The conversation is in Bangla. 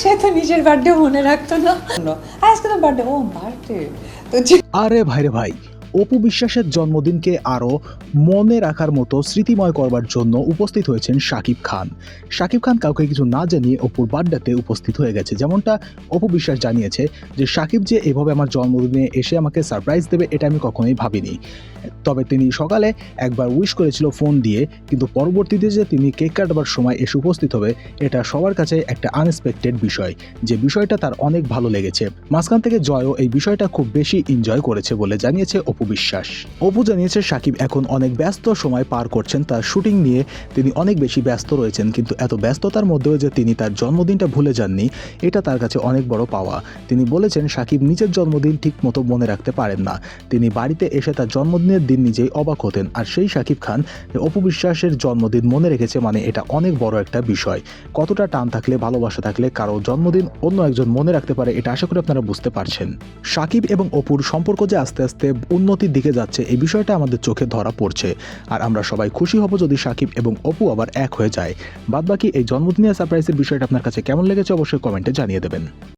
সে তো নিজের বার্থডে মনে রাখতো না। আজকে তো বার্থডে ও বার্থডে আরে ভাইরে ভাই অপু বিশ্বাসের জন্মদিনকে আরও মনে রাখার মতো স্মৃতিময় করবার জন্য উপস্থিত হয়েছেন শাকিব খান। শাকিব খান কাউকে কিছু না জানিয়ে অপুর বার্থডেতে উপস্থিত হয়ে গেছে। যেমনটা অপু বিশ্বাস জানিয়েছে যে, শাকিব যে এভাবে আমার জন্মদিনে এসে আমাকে সারপ্রাইজ দেবে, এটা আমি কখনোই ভাবিনি। তবে তিনি সকালে একবার উইশ করেছিল ফোন দিয়ে, কিন্তু পরবর্তীতে যে তিনি কেক কাটবার সময় এসে উপস্থিত হবে, এটা সবার কাছে একটা আনএক্সপেক্টেড বিষয়, যে বিষয়টা তার অনেক ভালো লেগেছে। মাঝখান থেকে জয়ও এই বিষয়টা খুব বেশি এনজয় করেছে বলে জানিয়েছে অপু। বিশ্বাস অপু জানিয়েছে, সাকিব এখন অনেক ব্যস্ত সময় পার করছেন। তার শুটিং নিয়ে তিনি অনেক বেশি ব্যস্ত রয়েছেন। কিন্তু এত ব্যস্ততার মধ্যেও যে তিনি তার জন্মদিনটা ভুলে যাননি, এটা তার কাছে অনেক বড় পাওয়া। তিনি বলেছেন, সাকিব নিজের জন্মদিন ঠিক মতো মনে রাখতে পারেন না। তিনি বাড়িতে এসে তার জন্মদিনের দিন নিজেই অবাক হতেন। আর সেই সাকিব খান অপু বিশ্বাসের জন্মদিন মনে রেখেছে মানে এটা অনেক বড় একটা বিষয়। কতটা টান থাকলে, ভালোবাসা থাকলে কারও জন্মদিন অন্য একজন মনে রাখতে পারে, এটা আশা করি আপনারা বুঝতে পারছেন। সাকিব এবং অপুর সম্পর্ক যে আস্তে আস্তে উন্নতির দিকে যাচ্ছে, এই বিষয়টা আমাদের চোখে ধরা পড়ছে। আর আমরা সবাই খুশি হব যদি সাকিব এবং অপু আবার এক হয়ে যায়। বাদবাকি এই জন্মদিনের সারপ্রাইজের বিষয়টা আপনার কাছে কেমন লেগেছে অবশ্যই কমেন্টে জানিয়ে দেবেন।